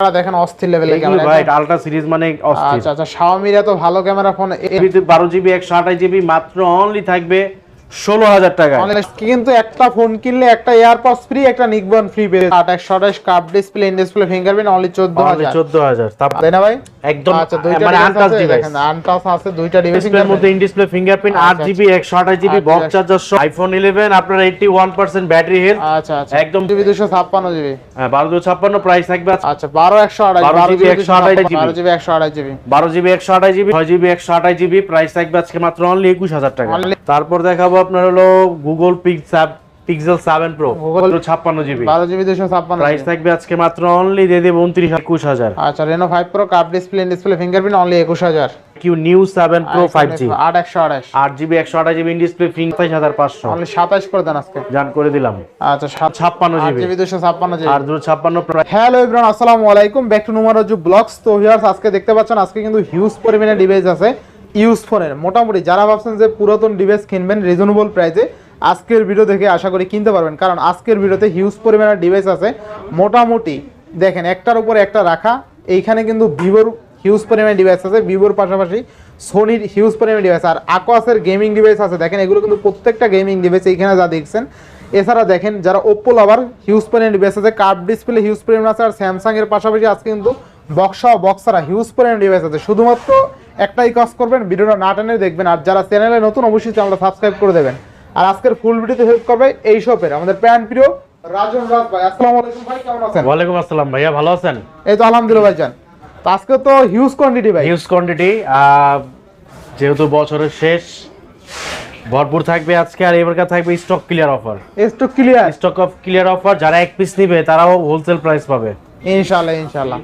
দেখেন অস্থির লেভেলের ক্যামেরা ভাই আলট্রা সিরিজ মানে অস্থির। আচ্ছা আচ্ছা শাওমিরা তো ভালো ক্যামেরা ফোন বারো জিবি একশো আঠাশ জিবি মাত্র অনলি থাকবে ষোলো হাজার টাকা কিন্তু একটা ফোন কিনলে একটা এয়ারপডস ফ্রি একটা নিকবন ফ্রি পেয়ে আট একশো আঠাশ cup display in display fingerprint only চোদ্দ হাজার। চোদ্দ হাজার। তাই না ভাই? একদম আচ্ছা দুইটা মানে device ডিভাইস দেখেন আছে দুইটা ডিভাইস ডিসপ্লের মধ্যে ইন ডিসপ্লে ফিঙ্গারপ্রিন্ট আট আচ্ছা, জিবি জিবি আচ্ছা, বক্স আচ্ছা। চার্জার আইফোন ইলেভেন আপনার eighty one percent battery health আচ্ছা আচ্ছা। একদম জিবি জিবি হ্যাঁ প্রাইস থাকবে আচ্ছা বারো একশো আঠাশ 12 বারো GB, জিবি 128 জিবি একশো আঠাশ জিবি বারো জিবি একশো আঠাশ জিবি ছয় জিবি একশো আঠাশ জিবি প্রাইস থাকবে আজকে মাত্র অনলি টাকা। তারপর দেখাবো আপনার হলো Google Pixel Pixel seven Pro ছাপ্পান্ন জিবি বারো জিবি দুশো ছাপ্পান্ন প্রাইস থাকবে আজকে মাত্র অনলি দিয়ে দেবো উনত্রিশ একুশ হাজার। আচ্ছা Reno five Pro cup display display fingerprint only একুশ হাজার। Q new seven Pro five G আট একশো আঠাশ। আট জিবি একশো আঠাশ জিবি ডিসপ্লে ফিং তেইশ হাজার পাঁচশো। অনলি সাতাশ করে দেন আজকে। জান করে দিলাম। আচ্ছা ছাপ্পান্ন জিবি জিবি দুশো ছাপ্পান্ন জিবি আর দুশো ছাপ্পান্ন হ্যালো এভরিওয়ান আসসালামু আলাইকুম। ব্যাক টু নুমারজু ব্লগস তো ভিউয়ার্স আজকে দেখতে পাচ্ছেন আজকে কিন্তু হিউজ পরিমাণে ডিভাইস আছে। ইউজ ফোনের মোটামুটি যারা ভাবছেন যে পুরাতন ডিভাইস কিনবেন রিজনেবল প্রাইসে আজকের ভিডিও দেখে আশা করি কিনতে পারবেন। কারণ আজকের ভিডিওতে হিউজ পরিমাণে ডিভাইস আছে। মোটামুটি দেখেন, একটার উপর একটা রাখা। এইখানে কিন্তু ভিভোর হিউজ পরিমাণে ডিভাইস আছে। ভিভোর পাশাপাশি সোনির হিউজ পরিমাণে ডিভাইস আর আকোয়াসের গেমিং ডিভাইস আছে। দেখেন, এগুলো কিন্তু প্রত্যেকটা গেমিং ডিভাইস এইখানে যা দেখছেন। এছাড়া দেখেন, যারা ওপ্পো লাভার হিউজ পরিমাণে ডিভাইস আছে। কার্ভ ডিসপ্লে হিউজ পরিমাণ আছে। আর স্যামসাংয়ের পাশাপাশি আজকে কিন্তু বক্সা বক্সারা হিউজ পরিমাণে ডিভাইস আছে। শুধুমাত্র একটাই কাজ করবেন ভিডিওটা না টেনে দেখবেন আর যারা চ্যানেলে নতুন অবশ্যই চ্যানেলটা সাবস্ক্রাইব করে দেবেন। আর আজকের ফুল ভিডিওতে হেল্প করবে এই শপের আমাদের প্যান প্রিয় রাজন রাজ ভাই। আসসালামু আলাইকুম ভাই কেমন আছেন? ওয়ালাইকুম আসসালাম ভাইয়া ভালো আছেন? এই তো আলহামদুলিল্লাহ ভাইজান তো আজকে তো হিউজ কোয়ান্টিটি ভাই। হিউজ কোয়ান্টিটি যেহেতু বছরের শেষ ভরপুর থাকবে আজকে আর এবারকার থাকবে stock clear offer stock clear stock off clear offer যারা এক পিস নিবে তারাও হোলসেল প্রাইস পাবে। ইনশাআল্লাহ ইনশাআল্লাহ।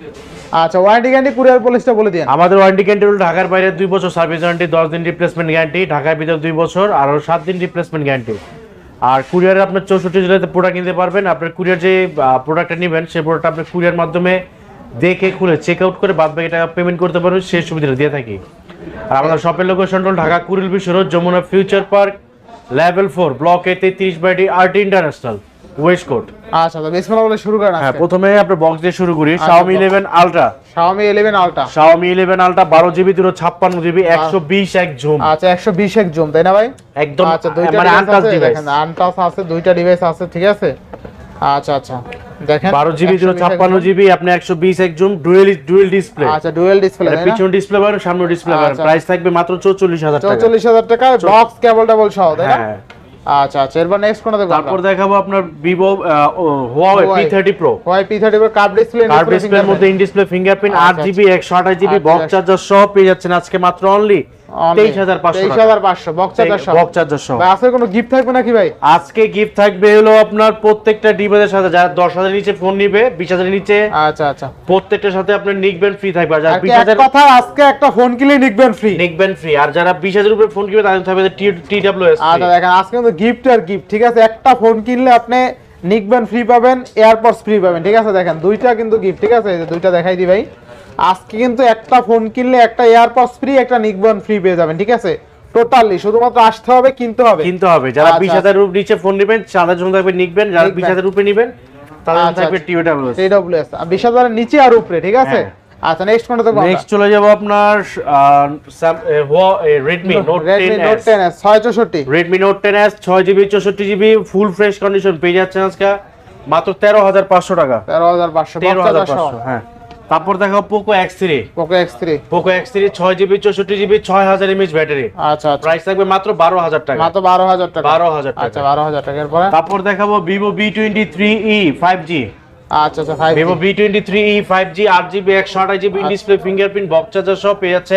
আচ্ছা ওয়ারেন্টি গ্যারান্টি কুরিয়ার পলিসটা বলে দিন আমাদের ওয়ারেন্টি গ্যারান্টি হলো ঢাকার বাইরে দুই বছর সার্ভিস ওয়ারেন্টি দশ দিন রিপ্লেসমেন্ট গ্যারান্টি ঢাকার ভিতরে দুই বছর, আর সাত দিন রিপ্লেসমেন্ট গ্যারান্টি আর কুরিয়ারে আপনার চৌষট্টি জেলাতে প্রোডাক্ট নিতে পারবেন। আপনার কুরিয়ার যে প্রোডাক্টটা নেবেন, সেই প্রোডাক্ট আপনি কুরিয়ার মাধ্যমে দেখে, খুলে চেক আউট করে বাদ বাকি টাকা পেমেন্ট করতে পারবেন, সেই সুবিধাটা দিয়ে থাকি। আর আমাদের শপের লোকেশন হল Dhaka Kuril Bishwa Jamuna future park level four block A তেত্রিশ by RT international west court আচ্ছা তো বিসমিল্লাহ বলে শুরু করেন হ্যাঁ প্রথমে আপনার বক্স দিয়ে শুরু করি। Xiaomi 11 Ultra Xiaomi 11 Ultra Xiaomi 11 Ultra বারো জিবি দুটো ছাপ্পান্ন জিবি একশো বিশ এক ঝুম আচ্ছা 120 এক জুম তাই না ভাই? একদম আচ্ছা দুইটা মানে আনটাচ ডিভাইস আনটাচ আছে দুইটা ডিভাইস আছে ঠিক আছে? আচ্ছা আচ্ছা দেখেন বারো জিবি 120 জিবি আপনি একশো বিশ এক জুম ডুয়েল ডুয়েল ডিসপ্লে আচ্ছা ডুয়াল ডিসপ্লে পিছনে ডিসপ্লে সামনে ডিসপ্লে আচ্ছা। প্রাইস থাকবে মাত্র টাকা। 44000 টাকা বক্স কেবল টেবল সহ তাই না? হ্যাঁ। আচ্ছা আচ্ছা এরপর নেক্সট কোনটা দেখব তারপর দেখাবো আপনার হুয়াওয়ে পি থার্টি প্রো ওয়াই P30 Pro curve display curve ডিসপ্লের মধ্যে ইন ডিসপ্লে ফিঙ্গারপ্রিন্ট আট আচ্ছা, জিবি একশো আঠাশ জিবি আচ্ছা, বক্স। চার্জার সহ পেয়ে যাচ্ছেন আজকে মাত্র অনলি তেইশ হাজার পাঁচশো 23500 বক্স চার্জার সহ বক্স চার্জার সহ। ভাই আছে কোনো গিফট থাকবে নাকি ভাই? আজকে গিফট থাকবে হলো আপনার প্রত্যেকটা ডিভাইসের সাথে যারা দশ হাজার নিচে ফোন নিবে বিশ নিচে আচ্ছা আচ্ছা। প্রত্যেকটার সাথে আপনার নিকবেন ফ্রি থাকবে। আর যারা বিশ হাজার কথা আজকে একটা ফোন কিনলে নিকবেন ফ্রি নিকবেন ফ্রি আর যারা বিশ হাজার উপরে ফোন কিনবে তাদের থাকবে টি ডাব্লিউ এস আচ্ছা দেখেন আজকে কিন্তু গিফট আর গিফট ঠিক আছে? একটা ফোন কিনলে আপনি নিকবেন ফ্রি পাবেন এয়ারপডস ফ্রি পাবেন ঠিক আছে? দেখেন দুইটা কিন্তু গিফট ঠিক আছে? দুইটা দেখাই দি ভাই। আজকে কিন্তু একটা ফোন কিনলে একটা এয়ারপডস ফ্রি একটা নিকবেন ফ্রি পেয়ে যাবেন ঠিক আছে? টোটালি শুধুমাত্র আসতে হবে কিনতে হবে। কিনতে হবে। যারা আচ্ছা, বিশ হাজার রুপ নিচে ফোন নেবেন তাদের জন্য থাকবে নিকবেন যারা। বিশ হাজার রুপে নেবেন তাদের আচ্ছা, থাকবে আচ্ছা। টি ডাব্লিউ এস TWS আর বিশ হাজারের নিচে আর উপরে ঠিক আছে? হ্যাঁ। আচ্ছা নেক্সট কোনটা দেখব নেক্সট চলে যাব আপনার Redmi Note Redmi Note ten 10 ছয় চৌষট্টি। রেডমি নোট টেন এস ছয় জিবি চৌষট্টি জিবি ফুল ফ্রেশ কন্ডিশন পেয়ে যাচ্ছেন আজকে। মাত্র তেরো হাজার পাঁচশো টাকা। তেরো হাজার পাঁচশো তেরো হাজার পাঁচশো হ্যাঁ। তারপর দেখো Poco X three Poco X three Poco X three ছয় জিবি চৌষট্টি জিবি ছয় হাজার এমএইচ ব্যাটারি। আচ্ছা, আচ্ছা। প্রাইস থাকবে মাত্র বারো হাজার টাকা। মাত্র বারো হাজার টাকা। বারো হাজার টাকা। আচ্ছা বারো হাজার টাকার পরে তারপর দেখাবো Vivo V twenty three E five G আচ্ছা আচ্ছা Vivo V twenty three E five G আট জিবি একশো আঠাশ GB display fingerprint box charger সব পেয়ে যাচ্ছে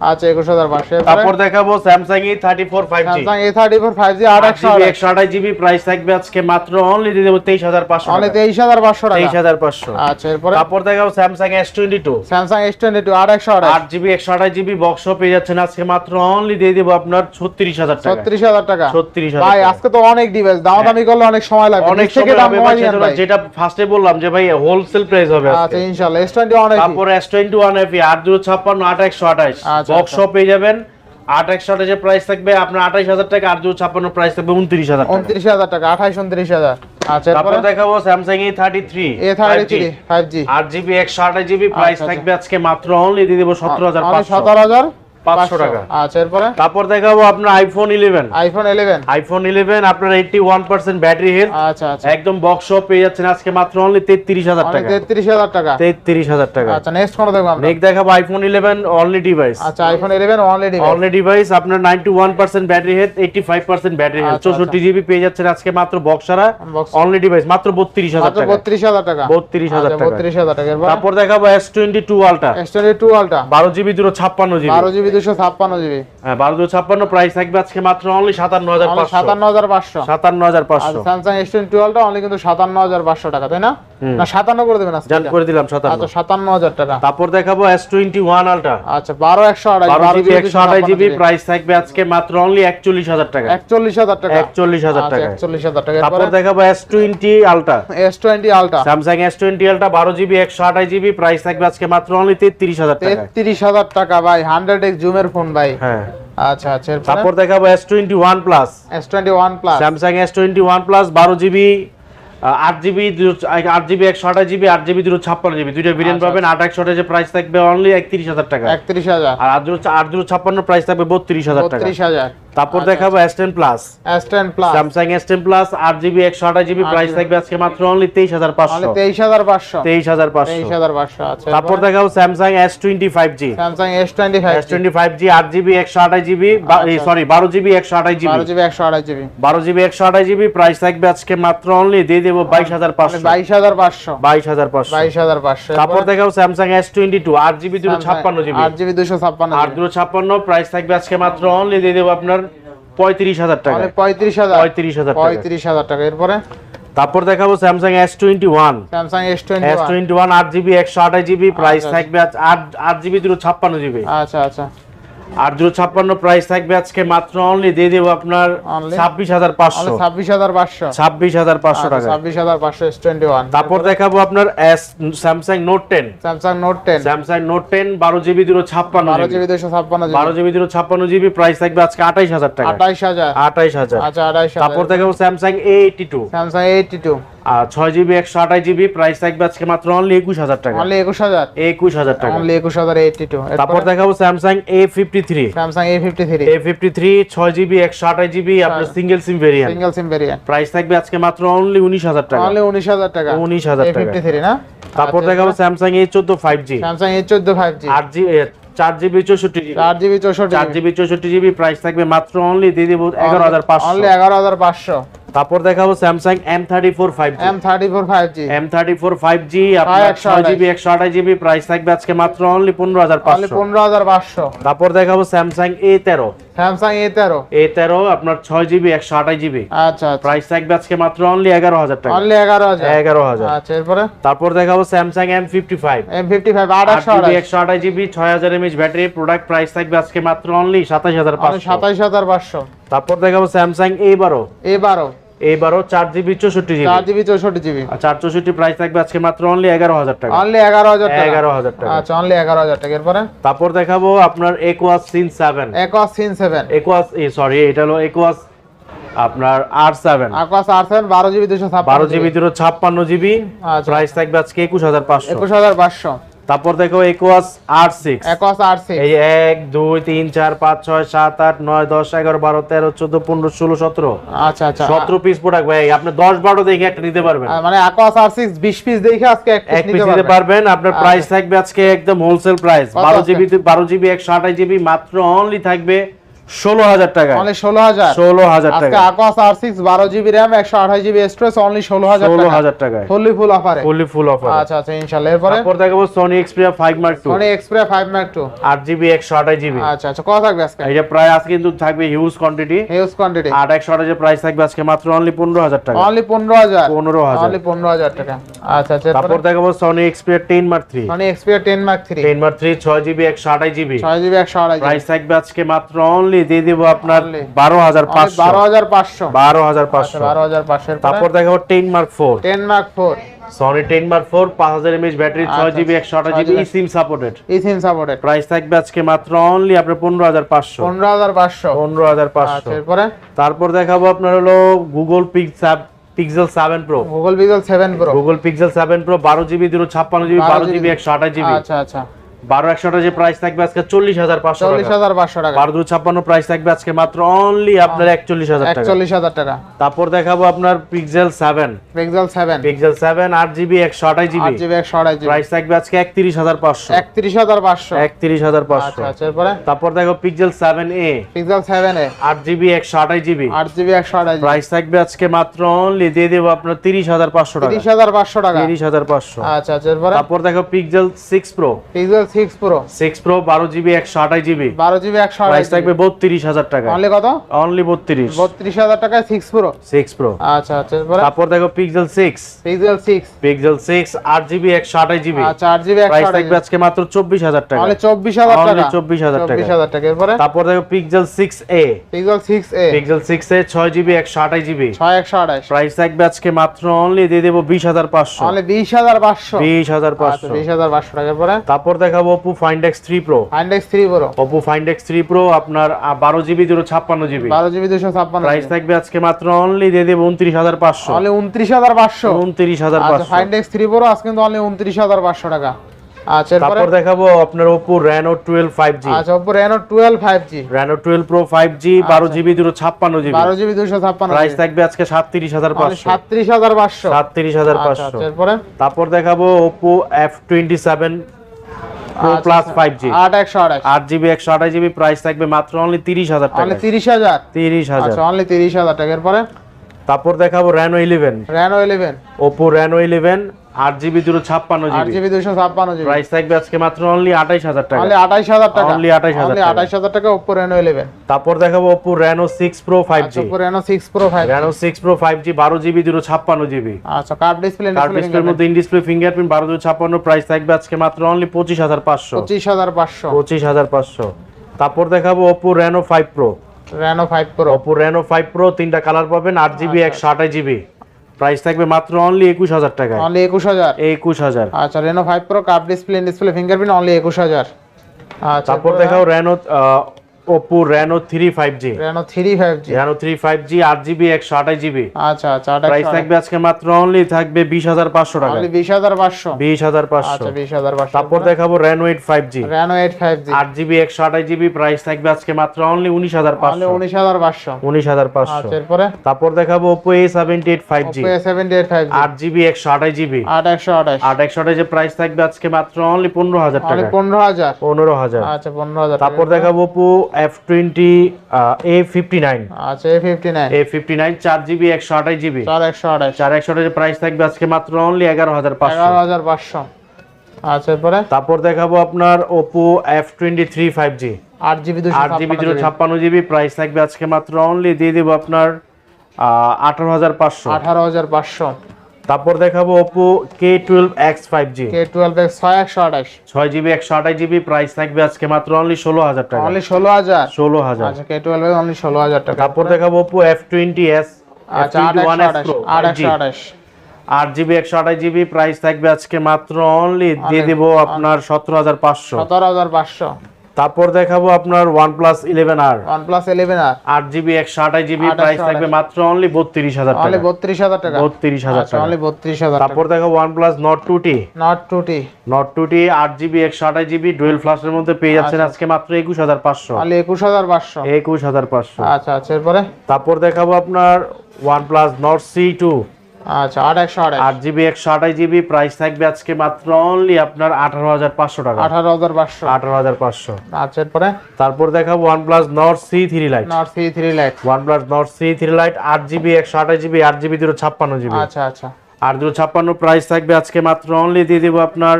আচ্ছা 21500 তারপর দেখাবো Samsung A34 প্রাইস থাকবে আজকে মাত্র অনলি দিয়ে দেব 23500 অনলি 23500 টাকা। 23500 আচ্ছা তারপর দেখাবো বক্স পেয়ে যাচ্ছেন আজকে মাত্র অনলি দিয়ে আপনার টাকা। 36000 টাকা। ভাই আজকে তো অনেক ডিভাইস দাম দামি করলে অনেক সময় লাগবে। অনেক থেকে দাম যেটা ফার্স্টে বললাম যে ভাই হোলসেল প্রাইস হবে আচ্ছা ইনশাআল্লাহ S21 তারপর S21 FE 8256 8128 আচ্ছা, আচ্ছা। বক্সও পেয়ে যাবেন। আট একশো প্রাইস থাকবে আপনার আঠাশ হাজার টাকা আর ছাপ্পান্ন প্রাইস থাকবে উনত্রিশ হাজার হাজার টাকা আঠাশ হাজার। আচ্ছা স্যামসাং থার্টি থ্রি থ্রি আট জিবি একশো আঠাশ জিবি প্রাইস থাকবে আজকে মাত্র অনলি দিয়ে দেবো সতেরো হাজার সতেরো হাজার? পাঁচশো টাকা। আচ্ছা এরপরে? তারপর দেখাবো আপনার iPhone eleven iPhone eleven iPhone eleven আপনার eighty one percent battery health আচ্ছা আচ্ছা। একদম বক্স পেয়ে যাচ্ছেন আজকে মাত্র অনলি তেত্রিশ হাজার অনেক টাকা। তেত্রিশ হাজার টাকা। তেত্রিশ হাজার টাকা। আচ্ছা নেক্সট কোন দেখব আমরা। নেক্সট দেখাবো আইফোন ইলেভেন অনলি ডিভাইস আচ্ছা আইফোন অনলি ডিভাইস আপনার battery health battery health GB পেয়ে যাচ্ছেন আজকে মাত্র বক্সারা অনলি ডিভাইস মাত্র বত্রিশ হাজার টাকা। বত্রিশ হাজার টাকা। 32,000 টাকা। বত্রিশ হাজার টাকা। তারপর দেখাবো S twenty two Ultra S two Ultra বারো জিবি দুটো ছাপ্পান্ন জিবি বারো জিবি দুশো ছাপ্পান্ন জিবি। হ্যাঁ বারো ছাপ্পান্ন প্রাইস থাকবে আজকে মাত্র অনলি সাতান্ন হাজার সাতান্ন হাজার পাঁচশো। সাতান্ন হাজার পাঁচশো। স্যামসাং এস টোয়েন্টি অনলি কিন্তু সাতান্ন হাজার পাঁচশো টাকা তাই না? না সাতান্ন করে দেবেন আজকে। করে দিলাম আচ্ছা টাকা। তারপর দেখাবো আচ্ছা জিবি একশো আঠাশ জিবি প্রাইস থাকবে আজকে মাত্র অনলি একচল্লিশ হাজার টাকা। একচল্লিশ হাজার টাকা। একচল্লিশ হাজার টাকা। টাকা। তারপর দেখাবো জিবি প্রাইস থাকবে আজকে মাত্র অনলি তেত্রিশ হাজার টাকা। তেত্রিশ হাজার টাকা ভাই। হান্ড্রেড এক্স জুমের ফোন ভাই। হ্যাঁ। আচ্ছা আচ্ছা তারপর দেখাবো S twenty one plus S twenty one plus Samsung S twenty one plus বারো জিবি আট জিবি আট জিবি একশো আঠাশ জিবি আট জিবি দুটো ছাপ্পান্ন জিবি। দুইটা ভেরিয়েন্ট আচ্ছা, পাবেন। আট একশো আঠাশের প্রাইস থাকবে অনলি একত্রিশ হাজার টাকা। একত্রিশ হাজার। আর আট দুটো আট দুটো ছাপ্পান্ন প্রাইস থাকবে বত্রিশ হাজার টাকা। হাজার। তারপর আচ্ছা, দেখাবো S ten plus S ten plus Samsung S ten plus আট জিবি একশো আঠাশ জিবি প্রাইস থাকবে আজকে মাত্র অনলি তেইশ হাজার পাঁচশো। তেইশ হাজার পাঁচশো। আচ্ছা। তারপর দেখাবো ফাইভ জি আট জিবি একশো আঠাশ জিবি সরি বারো জিবি একশো আঠাশ জিবি বারো জিবি একশো আড়াই জিবি বারো জিবি একশো আঠাশ জিবি প্রাইস থাকবে আজকে মাত্র অনলি দিয়ে দেবো বাইশ হাজার পাঁচশো। বাইশ হাজার পাঁচশো। বাইশ হাজার পাঁচশো। বাইশ হাজার পাঁচশো। তারপর দেখাবো আট জিবি দুশো ছাপ্পান্ন আট দুটো ছাপ্পান্ন প্রাইস থাকবে আজকে মাত্র অনলি দিয়ে দেবো আপনার পঁয়ত্রিশ হাজার টাকা। অনেক পঁয়ত্রিশ হাজার। পঁয়ত্রিশ হাজার পঁয়ত্রিশ হাজার টাকা। এরপরে? তারপর দেখাবো Samsung S twenty one Samsung S twenty one আট জিবি একশো আঠাশ জিবি প্রাইস আচ্ছা। থাকবে আট আট জিবি দুটো ছাপ্পান্ন জিবি আচ্ছা আচ্ছা। আট দুটো ছাপ্পান্ন প্রাইস থাকবে আজকে মাত্র অনলি দিয়ে দেবো আপনার ছাব্বিশ হাজার পাঁচশো। ছাব্বিশ হাজার পাঁচশো। ছাব্বিশ হাজার পাঁচশো টাকা ছাব্বিশ হাজার পাঁচশো এস টোয়েন্টি ওয়ান তারপর দেখাবো আপনার S Samsung Note ten Samsung Note ten Samsung Note ten বারো জিবি দুটো ছাপ্পান্ন বারো জিবি দুশো ছাপ্পান্ন বারো জিবি দুটো ছাপ্পান্ন জিবি প্রাইস থাকবে আজকে আঠাইশ হাজার টাকা আঠাইশ হাজার। আঠাইশ হাজার। আচ্ছা আঠাইশ তারপর দেখাবো Samsung A eighty two Samsung eighty two আর ছয় জিবি একশো আঠাশ জিবি প্রাইস থাকবে আজকে মাত্র অনলি একুশ হাজার টাকা। অনলি একুশ হাজার? একুশ হাজার টাকা। অনলি একুশ হাজার এইটটি টু তারপর দেখাবো Samsung A fifty three Samsung A fifty three A fifty three ছয় জিবি একশো আঠাশ জিবি আপনার single SIM variant single SIM variant price থাকবে আজকে মাত্র অনলি উনিশ হাজার টাকা। অনলি উনিশ হাজার টাকা। 19,000 এ টাকা। ফিফটি থ্রি না? তারপর আচ্ছা, দেখাবো স্যামসাং এ চোদ্দ ফাইভ জি স্যামসাং এ চোদ্দ ফাইভ জি আট জি চার জিবি চৌষট্টি চার জিবি চৌষট্টি চার জিবি চৌষট্টি জিবি প্রাইস থাকবে মাত্র অনলি দিয়ে দেবো এগারো হাজার পাঁচশো। অনলি এগারো হাজার পাঁচশো। তারপর দেখাবো Samsung M thirty four five M thirty four five G M thirty four five G আপনার। জিবি একশো আঠাশ জিবি প্রাইস থাকবে আজকে মাত্র অনলি পনেরো হাজার পাঁচশো। পনেরো হাজার পাঁচশো। তারপর দেখাবো স্যামসাং এ তেরো স্যামসাং এ তেরো এ তেরো আপনার ছয় জিবি একশো আঠাশ জিবি আচ্ছা আচ্ছা। প্রাইস থাকবে আজকে মাত্র অনলি এগারো হাজার টাকা। অনলি এগারো হাজার। এগারো হাজার। আচ্ছা এরপরে? তারপর দেখাবো Samsung M fifty five M fifty five একশো জিবি আঠাশ। জিবি ছয় হাজার এমএচ ব্যাটারি প্রোডাক্ট প্রাইস থাকবে আজকে মাত্র অনলি সাতাশ হাজার পাঁচশো। সাতাইশ হাজার পাঁচশো। তারপর দেখাবো স্যামসাং এ বারো এ বারো এ বারো চার জিবি চৌষট্টি জিবি? চার জিবি চৌষট্টি জিবি। চার চৌষট্টি প্রাইস থাকবে আজকে মাত্র অনলি এগারো হাজার টাকা। অনলি এগারো হাজার টাকা। এগারো হাজার টাকা। আচ্ছা অনলি এগারো হাজার টাকা। এরপরে? তারপর দেখাবো আপনার একোয়াস সিন সেভেন একস সিন সেভেন একোয়াস সরি এটা হলো একোয়াস আপনার আর সেভেন আকস আর সেভেন বারো জিবি দুশো বারো জিবি। দুটো ছাপ্পান্ন জিবি। আচ্ছা। প্রাইস থাকবে আজকে একুশ হাজার পাঁচশো। একুশ হাজার পাঁচশো। তারপর দেখো একুয়াস আর সিক্স একুয়াস আর সিক্স এই এক দুই তিন চার পাঁচ ছয় সাত আট নয় দশ এগারো বারো তেরো চোদ্দ পনেরো ষোলো সতেরো। আচ্ছা আচ্ছা। সতেরো পিস প্রোডাক্ট ভাই আপনি দশ বারো দেখে একটা নিতে পারবেন। মানে একুয়াস আর সিক্স বিশ পিস দেখে আজকে এক পিস নিতে পারবেন। পারবেন আপনার প্রাইস থাকবে আজকে একদম হোলসেল প্রাইস বারো জিবি বারো জিবি একশো আঠাশ জিবি মাত্র অনলি থাকবে ষোলো হাজার টাকা অনলি ষোলো হাজার। ষোলো হাজার টাকা আকোয়াস আর সিক্স বারো জিবি র্যাম একশো আঠাশ জিবি স্টোরেজ অনলি ষোলো হাজার ষোলো হাজার টাকায়। ফুললি ফুল অফারে ফুললি ফুল অফার আচ্ছা আচ্ছা ইনশাল্লাহ। এরপরে? তারপর দেখাবো Sony Xperia five Mark two Sony Xperia five Mark two আট জিবি একশো আঠাশ জিবি আচ্ছা আচ্ছা কত থাকবে আজকে? এটা প্রায় আজকে কিন্তু থাকবে হিউজ কোয়ান্টিটি হিউজ কোয়ান্টিটি আট একশো আঠাশের প্রাইস থাকবে আজকে মাত্র অনলি পনেরো হাজার টাকা। অনলি পনেরো হাজার। পনেরো হাজার। অনলি পনেরো হাজার টাকা। আচ্ছা আচ্ছা তারপর দেখাবো Sony Xperia ten Mark three Sony Xperia ten Mark three ten Mark three ছয় জিবি একশো আঠাশ জিবি ছয় জিবি একশো আড়াই প্রাইস থাকবে আজকে মাত্র অনলি দিয়ে দিব আপনার বারো হাজার পাঁচশো। বারো হাজার পাঁচশো। বারো হাজার আচ্ছা পাঁচশো বারো হাজার পাঁচশো তারপর দেখাবো ten Mark four ten Mark four Sony ten Mark four পাঁচ হাজার এমএচ ব্যাটারি ছয় আচ্ছা, জিবি একশো আঠাশ GB GB. SIM supported eSIM supported price থাকবে আজকে মাত্র অনলি আপনার পনেরো হাজার পাঁচশো। পনেরো হাজার পাঁচশো। পনেরো হাজার পাঁচশো। আচ্ছা এরপরে? তারপর দেখাবো আপনার হলো Google Pixel Pixel seven Pro Google Pixel seven Pro Google Pixel seven Pro বারো জিবি দুশো ছাপ্পান্ন জিবি 12 বারো জিবি একশো আঠাশ জিবি আচ্ছা আচ্ছা। বারো একশো আঠাশ প্রাইস থাকবে আজকে চল্লিশ হাজার পাঁচশো চল্লিশ টাকা হাজার পাঁচশো টাকা। বারো ছাপ্পান্ন প্রাইস থাকবে আজকে মাত্র অনলি আপনার একচল্লিশ হাজার টাকা। একচল্লিশ হাজার টাকা। তারপর দেখাবো আপনার Pixel seven Pixel seven Pixel seven আট জিবি একশো আঠাশ জিবি জিবি একশো আড়াই প্রাইস থাকবে আজকে একত্রিশ হাজার পাঁচশো। একত্রিশ হাজার পাঁচশো। একত্রিশ হাজার পাঁচশো। আচ্ছা আচ্ছা তারপর দেখো Pixel seven A Pixel seven A আট জিবি একশো আঠাশ জিবি আট জিবি একশো আড়াই প্রাইস থাকবে আজকে মাত্র অনলি দিয়ে দেবো আপনার তিরিশ হাজার পাঁচশো টাকা। তিরিশ হাজার পাঁচশো টাকা। তিরিশ হাজার পাঁচশো। আচ্ছা আচ্ছা তারপর দেখো Pixel six Pro Pixel Pro Pro GB GB GB price থাকবে টাকা। অনলি কত? অনলি টাকায় প্রো প্রো আচ্ছা আচ্ছা তারপর দেখো Pixel six Pixel six Pixel six আট জিবি একশো আঠাশ জিবি আচ্ছা আট জিবি একশো প্রাইস থাকবে আজকে মাত্র চব্বিশ হাজার টাকা। অনলি চব্বিশ হাজার Only 24,000 টাকা। চব্বিশ হাজার টাকা। এরপরে? তারপর দেখো Pixel six A Pixel six Pixel GB GB price থাকবে আজকে মাত্র অনলি দিয়ে দেবো অনলি আচ্ছা টাকা। এরপরে? তারপর দেখাবো Oppo Find X three Pro Find X three Pro Oppo Find X three Pro আপনার বারো জিবি দুটো ছাপ্পান্ন জিবি বারো জিবি দুশো ছাপ্পান্ন প্রাইস থাকবে আজকে মাত্র অনলি দিয়ে দেবো উনত্রিশ হাজার পাঁচশো। অনলি উনত্রিশ হাজার পাঁচশো। উনত্রিশ হাজার আচ্ছা পাঁচশো ফাইন্ডেক্স থ্রি প্রো আজ কিন্তু অনলি উনত্রিশ হাজার পাঁচশো টাকা। আচ্ছা তারপর দেখাবো আপনার ফাইভ জি আচ্ছা ওপো প্রো ফাইভ জি বারো জিবি দুটো ছাপ্পান্ন জিবি বারো জিবি দুশো প্রাইস থাকবে আজকে সাতত্রিশ হাজার পাঁচশো। সাতত্রিশ হাজার পাঁচশো। সাতত্রিশ হাজার আচ্ছা পাঁচশো আচ্ছা তারপর দেখাবো Oppo F twenty seven Pro plus আচ্ছা। ফাইভ জি আট একশো আঠাশ আট জিবি একশো আঠাশ জিবি প্রাইস থাকবে মাত্র অনলি তিরিশ হাজার অনলি টাকা তিরিশ হাজার? তিরিশ হাজার। আচ্ছা অনলি তিরিশ হাজার টাকা। এরপরে? তারপর দেখাবো Reno eleven Reno eleven Oppo Reno eleven আট জিবি দুটো ছাপ্পান্ন জিবি। জিবি দুশো ছাপ্পান্ন জিবি। প্রাইস থাকবে আজকে মাত্র অনলি আঠাইশ হাজার টাকা। অনলি আঠাইশ হাজার টাকা। Only 28,000 অনলি আঠাইশ হাজার টাকা ওপো রেনো ইলেভেন তারপর দেখাবো Oppo Reno six Pro five আচ্ছা G Oppo Reno six Pro five Reno six Pro five G বারো জিবি দুটো ছাপ্পান্ন জিবি। আচ্ছা কার্ড ডিসপ্লে কার্ড ডিসপ্লের মধ্যে ইন ডিসপ্লে ফিঙ্গারপ্রিন্ট বারো দুটো ছাপ্পান্ন প্রাইস থাকবে আজকে মাত্র অনলি পঁচিশ হাজার পাঁচশো। পঁচিশ হাজার পাঁচশো। পঁচিশ হাজার পাঁচশো। তারপর দেখাবো Oppo Reno five Pro Reno five Pro Oppo Reno five Pro তিনটা কালার পাবেন আট জিবি একশো আঠাশ জিবি। প্রাইস থাকবে মাত্র অনলি একুশ হাজার টাকা অনলি একুশ হাজার? একুশ হাজার। আচ্ছা Reno five Pro cup display display fingerprint only একুশ হাজার। আচ্ছা তারপর দেখাও Reno three five G Reno three five G আট জিবি একশো আঠাশ জিবি আচ্ছা আচ্ছা প্রাইস থাকবে আজকে মাত্র অনলি থাকবে বিশ হাজার পাঁচশো টাকা অনলি বিশ হাজার পাঁচশো। বিশ হাজার পাঁচশো। আচ্ছা বিশ হাজার পাঁচশো। তারপর দেখাবো এইট ফাইভ জি আট জিবি একশো আঠাশ জিবি প্রাইস থাকবে আজকে মাত্র অনলি উনিশ হাজার অনলি পাঁচশো উনিশ হাজার পাঁচশো। উনিশ হাজার পাঁচশো। আচ্ছা এরপরে? তারপর দেখাবো Oppo A seventy eight five G Oppo A seventy eight five G আট জিবি একশো আঠাশ জিবি আট একশো আঠাশ। আট একশো যে প্রাইস থাকবে আজকে মাত্র অনলি পনেরো হাজার অনলি টাকা পনেরো হাজার। পনেরো হাজার। আচ্ছা পনেরো হাজার তারপর দেখাবো Oppo F twenty A fifty nine আচ্ছা A fifty nine A fifty nine চার জিবি একশো আঠাশ জিবি। চার একশো আঠাশ। চার একশো যে প্রাইস থাকবে আজকে মাত্র অনলি এগারো হাজার পাঁচশো। এগারো হাজার পাঁচশো। আচ্ছা এরপরে? তারপর দেখাবো আপনার Oppo F twenty three five G আট জিবি আট জিবি দুশো ছাপ্পান্ন জিবি প্রাইস থাকবে আজকে মাত্র অনলি দিয়ে দেবো আপনার আঠারো হাজার পাঁচশো। আঠারো হাজার পাঁচশো। তারপর দেখাবো Oppo K12 X 5G K12 X 6128 6 128 GB price থাকবে আজকে মাত্র অনলি 16000 টাকা। অনলি 16000 16000 আচ্ছা K12 এর অনলি 16000 টাকা। তারপর দেখাবো Oppo F20s আচ্ছা 828 128 GB প্রাইস থাকবে আজকে মাত্র অনলি দিয়ে দিব আপনার 17500 17500 তারপর দেখাবো আপনার আর আট জিবি একশো আঠাশ জিবি প্রাইস থাকবে মাত্র অনলি বত্রিশ হাজার অনলি টাকা বত্রিশ হাজার টাকা। বত্রিশ হাজার আচ্ছা টাকা। অনলি বত্রিশ হাজার তারপর দেখাবো one plus Nord two T Nord two T Nord two T আট জিবি একশো আঠাশ জিবি ডুয়েল ফ্লাশের মধ্যে পেয়ে যাচ্ছেন আজকে মাত্র একুশ হাজার পাঁচশো। অনলি একুশ হাজার পাঁচশো। একুশ হাজার পাঁচশো। আচ্ছা আচ্ছা এরপরে? তারপর দেখাবো আপনার one plus Nord C two আচ্ছা আট একশো আট জিবি একশো আঠাশ জিবি প্রাইস থাকবে আজকে মাত্র অনলি আপনার আঠারো হাজার পাঁচশো টাকা। আঠারো হাজার পাঁচশো। আঠারো হাজার পাঁচশো। আচ্ছা এরপরে? তারপর দেখাবো one plus Nord C three Lite Nord C three Lite one plus Nord C three Lite আট জিবি একশো আঠাশ জিবি আট জিবি দুটো ছাপ্পান্ন জিবি। আচ্ছা আচ্ছা। আর দুটো ছাপ্পান্ন প্রাইস থাকবে আজকে মাত্র অনলি দিয়ে দেবো আপনার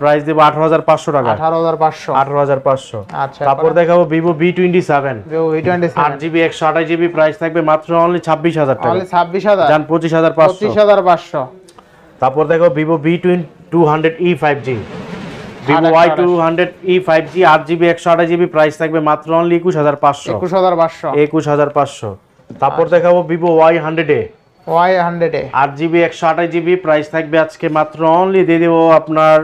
প্রাইস দেবো আঠারো হাজার পাঁচশো টাকা। আঠারো হাজার পাঁচশো। আঠারো হাজার পাঁচশো। আচ্ছা তারপর দেখাবো Vivo V twenty seven V twenty আট জিবি একশো আঠাশ জিবি প্রাইস থাকবে মাত্র অনলি ছাব্বিশ হাজার টাকা। অনলি ছাব্বিশ হাজার। যান পঁচিশ হাজার পাঁচশো। পঁচিশ হাজার পাঁচশো। তারপর দেখো Vivo V twin two hundred E five G Vivo Y two hundred E five G আট জিবি একশো আঠাশ জিবি প্রাইস থাকবে মাত্র অনলি একুশ হাজার পাঁচশো। একুশ হাজার পাঁচশো। একুশ হাজার পাঁচশো। তারপর দেখাবো Vivo Y hundred A Y হান্ড্রেডে আট জিবি একশো আঠাশ জিবি প্রাইস থাকবে আজকে মাত্র অনলি দিয়ে দেবো আপনার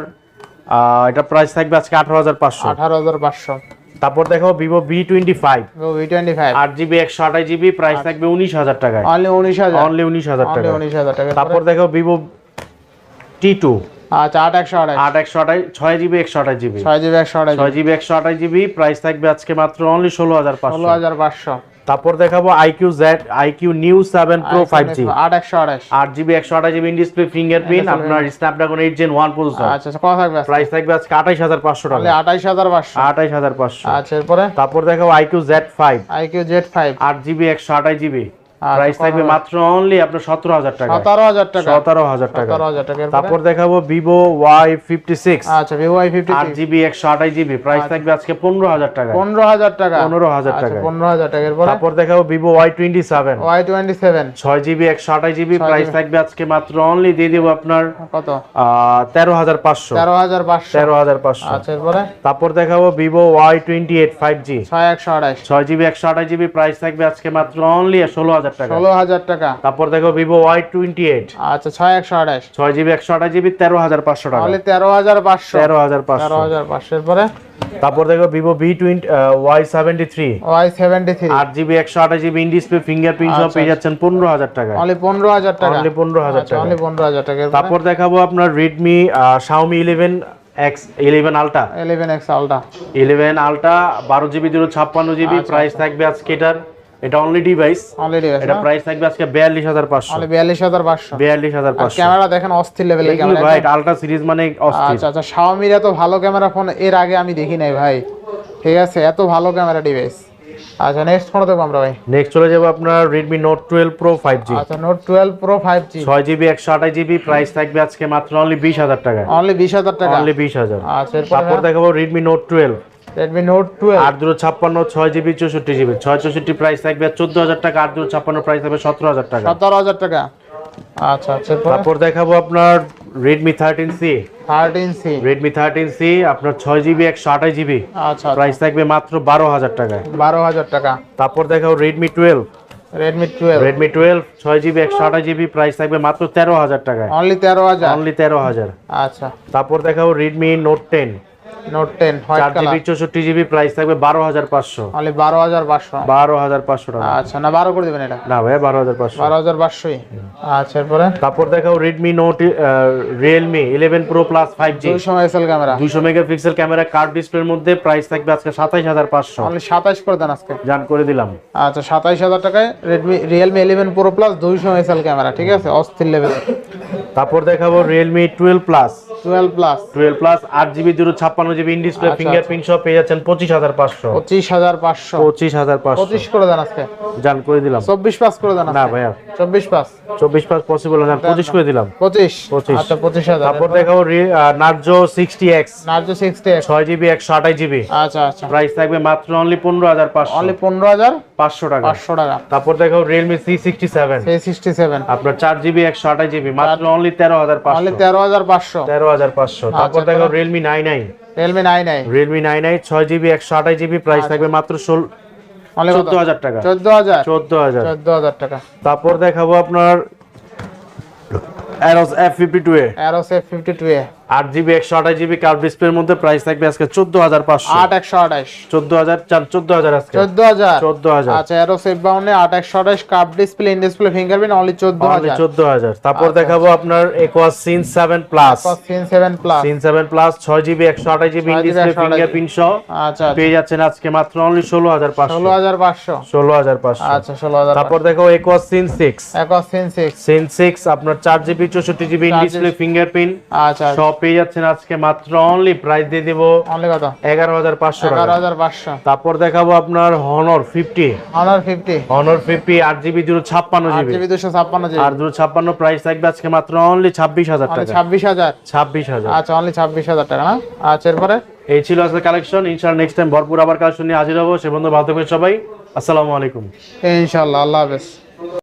এটা প্রাইস থাকবে আজকে আঠারো হাজার পাঁচশো। আঠারো হাজার পাঁচশো। তারপর দেখো Vivo V twenty five V twenty five আট জিবি একশো আঠাশ জিবি প্রাইস থাকবে উনিশ হাজার টাকায়। অনলি উনিশ হাজার। অনলি উনিশ হাজার টাকা উনিশ হাজার টাকা তারপর দেখো ভিভো টি টু আচ্ছা আট একশো আঠাশ। আট একশো আঠাশ ছয় জিবি একশো আঠাশ জিবি ছয় জিবি একশো আঠাশ ছয় জিবি একশো আঠাশ জিবি প্রাইস থাকবে আজকে মাত্র অনলি ষোলো হাজার ষোলো পাঁচশো হাজার পাঁচশো। তারপর দেখাবো iQOO Z iQOO neo seven Pro five G আট একশো আঠাশ। আট জিবি একশো আঠাশ জিবি ডিসপ্লে ফিঙ্গারপ্রিন্ট আপনার Snapdragon eight Gen one processor আচ্ছা কত থাকবে প্রাইস থাকবে আজকে আঠাইশ হাজার পাঁচশো টাকা। আঠাইশ হাজার পাঁচশো। আঠাইশ হাজার পাঁচশো। আচ্ছা এরপরে? তারপর দেখাবো iQOO Z five iQOO Z five আট জিবি একশো আঠাশ জিবি প্রাইস থাকবে মাত্র অনলি আপনার সতেরো হাজার টাকা। সতেরো হাজার টাকা। সতেরো হাজার টাকা। সতেরো হাজার টাকা তারপর দেখাবো ফিফটি সিক্স আচ্ছা জিবি একশো আঠাশ জিবি প্রাইস থাকবে আজকে পনেরো হাজার টাকা। পনেরো হাজার টাকা। পনেরো হাজার আচ্ছা টাকা পনেরো হাজার টাকা এরপরে তারপর দেখাবো ছয় জিবি একশো আঠাশ জিবি প্রাইস থাকবে আজকে মাত্র অনলি দিয়ে দেবো আপনার কত? তেরো হাজার পাঁচশো। তেরো হাজার পাঁচশো। তেরো হাজার পাঁচশো। আচ্ছা এরপরে? তারপর দেখাবো Vivo Y twenty eight five G ছয় একশো আঠাশ। ছয় জিবি একশো আঠাশ জিবি প্রাইস থাকবে আজকে মাত্র অনলি ষোলো হাজার টাকা। ষোলো হাজার টাকা। তারপর দেখো ভিভো ওয়াই টোয়েন্টি এইট আচ্ছা ছয় একশো আঠাশ ছয় জিবি একশো আঠাশ জিবি তেরো হাজার পাঁচশো টাকা। তাহলে তেরো হাজার পাঁচশো। তেরো হাজার তেরো পাঁচশো হাজার পাঁচশো। এরপরে? তারপর দেখো Vivo V twenty Y seventy three Y seventy three আট জিবি একশো আঠাশ জিবি ইন ডিসপ্লে ফিঙ্গারপ্রিন্ট আচ্ছা, পেয়ে যাচ্ছেন পনেরো হাজার টাকা অনলি পনেরো হাজার টাকা। অনলি পনেরো হাজার আচ্ছা টাকা অনলি পনেরো হাজার টাকা। তারপর দেখাবো আপনার Redmi Xiaomi eleven X eleven ultra eleven X ultra eleven ultra বারো জিবি দুটো ছাপ্পান্ন জিবি আচ্ছা, প্রাইস থাকবে আজকে এটার। এটা অনলি ডিভাইস অনলি ডিভাইস এটা প্রাইস থাকবে আজকে 42500 মানে 42500 42500 ক্যামেরা দেখেন অস্থির লেভেলের ক্যামেরা ভাই আলট্রা সিরিজ মানে অস্থির। আচ্ছা আচ্ছা Xiaomi তো ভালো ক্যামেরা ফোন এর আগে আমি দেখি নাই ভাই। ঠিক আছে এত ভালো ক্যামেরা ডিভাইস আচ্ছা নেক্সট ফোন দেখো আমরা ভাই। নেক্সট চলে যাব আপনার Redmi Note 12 Pro 5G আচ্ছা Note 12 Pro 5G 6GB 128GB price থাকবে আজকে মাত্র অনলি 20000 টাকা অনলি 20000 টাকা। অনলি 20000 আচ্ছা এরপর হ্যাঁ। দেখাবো Redmi Note 12 Redmi Note 12 856 6GB 64GB 664 price থাকবে 14000 টাকা 856 প্রাইস থাকবে 17000 টাকা। 17000 টাকা। আচ্ছা আচ্ছা তারপর দেখাবো আপনার Redmi 13C 13C Redmi 13C আপনার 6GB 128GB আচ্ছা, আচ্ছা। প্রাইস থাকবে মাত্র 12000 টাকা 12000 টাকা। তারপর দেখাও Redmi 12 Redmi 12 Redmi 12 6GB 128GB price থাকবে মাত্র 13000 টাকা অনলি 13000 অনলি 13000 আচ্ছা। তারপর দেখাও Redmi Note 10 নোট 10 হোয়াইট টাকা। আচ্ছা না 12 করে দিবেন এটা? না ভাই তারপর ক্যামেরা 200 মেগাপিক্সেল ক্যামেরা মধ্যে প্রাইস থাকবে আজকে করে দেন আজকে। করে দিলাম। আচ্ছা 27000 টাকায় ক্যামেরা ঠিক আছে? অস্থির লেভেল তারপর দেখাবো Realme twelve plus 12 plus 12 plus GB 256 GB in display fingerprint সহ পেয়ে যাচ্ছেন পাস করে দেন না ভাইয়া। 24 পাস 24 পাস পসিবল না 25 করে দিলাম। 25 25 আচ্ছা 25000 তারপর দেখাবো নার্জো জিবি 128 মাত্র অনলি 15500 অনলি 15500 টাকা। 500 টাকা। তারপর দেখাবো Realme 14500 তারপর দেখো Realme 99 Realme 99 Realme 99 6GB 128GB price থাকবে মাত্র 16 14000 টাকা 14000 14000 14000 টাকা তারপর দেখাবো আপনার Aeros F52 Aeros F52 আট জিবি একশো আঠাশ জিবি কার্ভ ডিসপ্লের মধ্যে প্রাইস থাকবে আজকে চোদ্দ হাজার পাঁচশো। আট একশো আঠাশ। চোদ্দ হাজার চার চোদ্দ হাজার আজকে। চোদ্দ হাজার। চোদ্দ হাজার। আচ্ছা এরো সেট বাউন্ডে আট একশো আঠাশ cup display in display fingerprint only চোদ্দ হাজার। চোদ্দ হাজার। তারপর আচ্ছা, দেখাবো আপনার Aquos sense seven plus sense seven plus sense seven plus ছয় জিবি একশো আঠাশ জিবি 6GB ডিসপ্লে 128 ফিঙ্গারপ্রিন্ট সহ। আচ্ছা পেয়ে যাচ্ছেন আজকে মাত্র অনলি ষোলো হাজার পাঁচশো। ষোলো হাজার পাঁচশো। ষোলো হাজার পাঁচশো। আচ্ছা ষোলো হাজার তারপর দেখো Aquos sense six X sense six sense six আপনার চার জিবি চৌষট্টি জিবি 4GB ডিসপ্লে ফিঙ্গারপ্রিন্ট আচ্ছা। সব পেয়ে যাচ্ছেন আজকে মাত্র অনলি প্রাইস দিয়ে দেবো অনলি কত? এগারো হাজার পাঁচশো টাকা। তারপর দেখাবো আপনার Honor fifty Honor fifty Honor fifty আট জিবি দুশো ছাপ্পান্ন জিবি দুশো ছাপ্পান্ন জিবি আর দুশো ছাপ্পান্ন প্রাইস থাকবে আজকে মাত্র অনলি ছাব্বিশ হাজার অনলি টাকা। ছাব্বিশ হাজার। ছাব্বিশ হাজার। আচ্ছা অনলি ছাব্বিশ হাজার টাকা না? আচ্ছা এরপরে? এই ছিল আজকে কালেকশন ইনশাআল্লাহ নেক্সট টাইম ভরপুর আবার কালেকশন নিয়ে হাজির হব। সে বন্ধু ভালো থাকবেন সবাই। আসসালামু আলাইকুম। ইনশাল্লাহ আল্লাহ হাফেজ।